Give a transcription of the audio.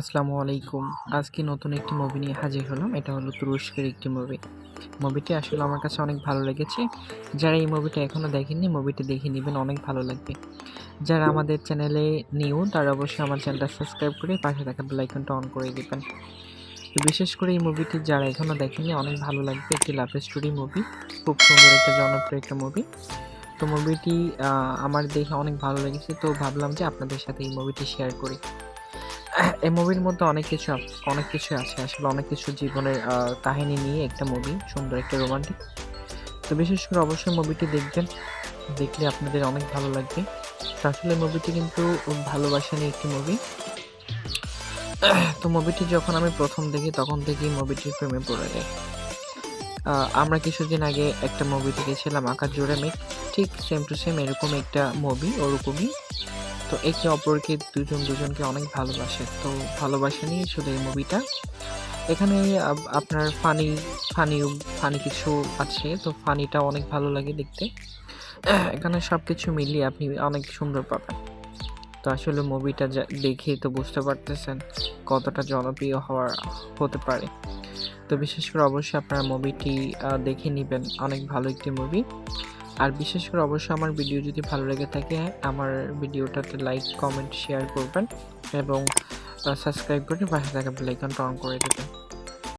আসসালামু আলাইকুম। আজকে নতুন একটি মুভি নিয়ে হাজির হলাম। এটা হলো তুরস্কের একটি মুভি মুভিটি আসলে আমার কাছে অনেক ভালো লেগেছে। যারা এই মুভিটা এখনও দেখেননি মুভিটি দেখে নেবেন, অনেক ভালো লাগবে। যারা আমাদের চ্যানেলে নিউ তারা অবশ্যই আমার চ্যানেলটা সাবস্ক্রাইব করে পাশে থাকা বেল আইকনটা অন করে দেবেন। বিশেষ করে এই মুভিটি যারা এখনও দেখেননি, অনেক ভালো লাগবে। একটি লাভ স্টোরি মুভি খুব সুন্দর একটা জনপ্রিয় একটা মুভি তো মুভিটি আমার দেখে অনেক ভালো লেগেছে। তো ভাবলাম যে আপনাদের সাথে এই মুভিটি শেয়ার করি। এই মুভির মধ্যে অনেক কিছু অনেক কিছু আছে। আসলে অনেক কিছু জীবনের কাহিনী নিয়ে একটা মুভি সুন্দর একটা রোমান্টিক তো বিশেষ করে অবশ্যই মুভিটি দেখবেন। দেখলে আপনাদের অনেক ভালো লাগবে। আসলে মুভিটি কিন্তু ভালোবাসা নিয়ে একটি মুভি তো মুভিটি যখন আমি প্রথম দেখি তখন থেকেই মুভিটির প্রেমে পড়ে আহ, আমরা কিছুদিন আগে একটা মুভি দেখেছিলাম আকাশ জোড়া মেঘ ঠিক সেম টু সেম এরকম একটা মুভি ওরকমই। তো একে অপরকে দুজন দুজনকে অনেক ভালোবাসে। তো ভালোবাসা নিয়ে শুধু এই মুভিটা এখানে আপ- আপনার ফানি ফানি ফানি কিছু আছে, তো ফানিটা অনেক ভালো লাগে দেখতে। এখানে সব কিছু মিলিয়ে আপনি অনেক সুন্দর পাবেন। তো আসলে মুভিটা দেখে তো বুঝতে পারতেছেন কতটা জনপ্রিয় হওয়ার, হতে পারে। তো বিশেষ করে অবশ্যই আপনারা মুভিটি দেখে নেবেন। অনেক ভালো একটি মুভি আর বিশেষ করে অবশ্যই আমার ভিডিও যদি ভালো লেগে থাকে, আমার ভিডিওটাতে লাইক কমেন্ট শেয়ার করবেন এবং সাবস্ক্রাইব করে পাশে থাকা বেলাইকনটা অন করে দেবেন।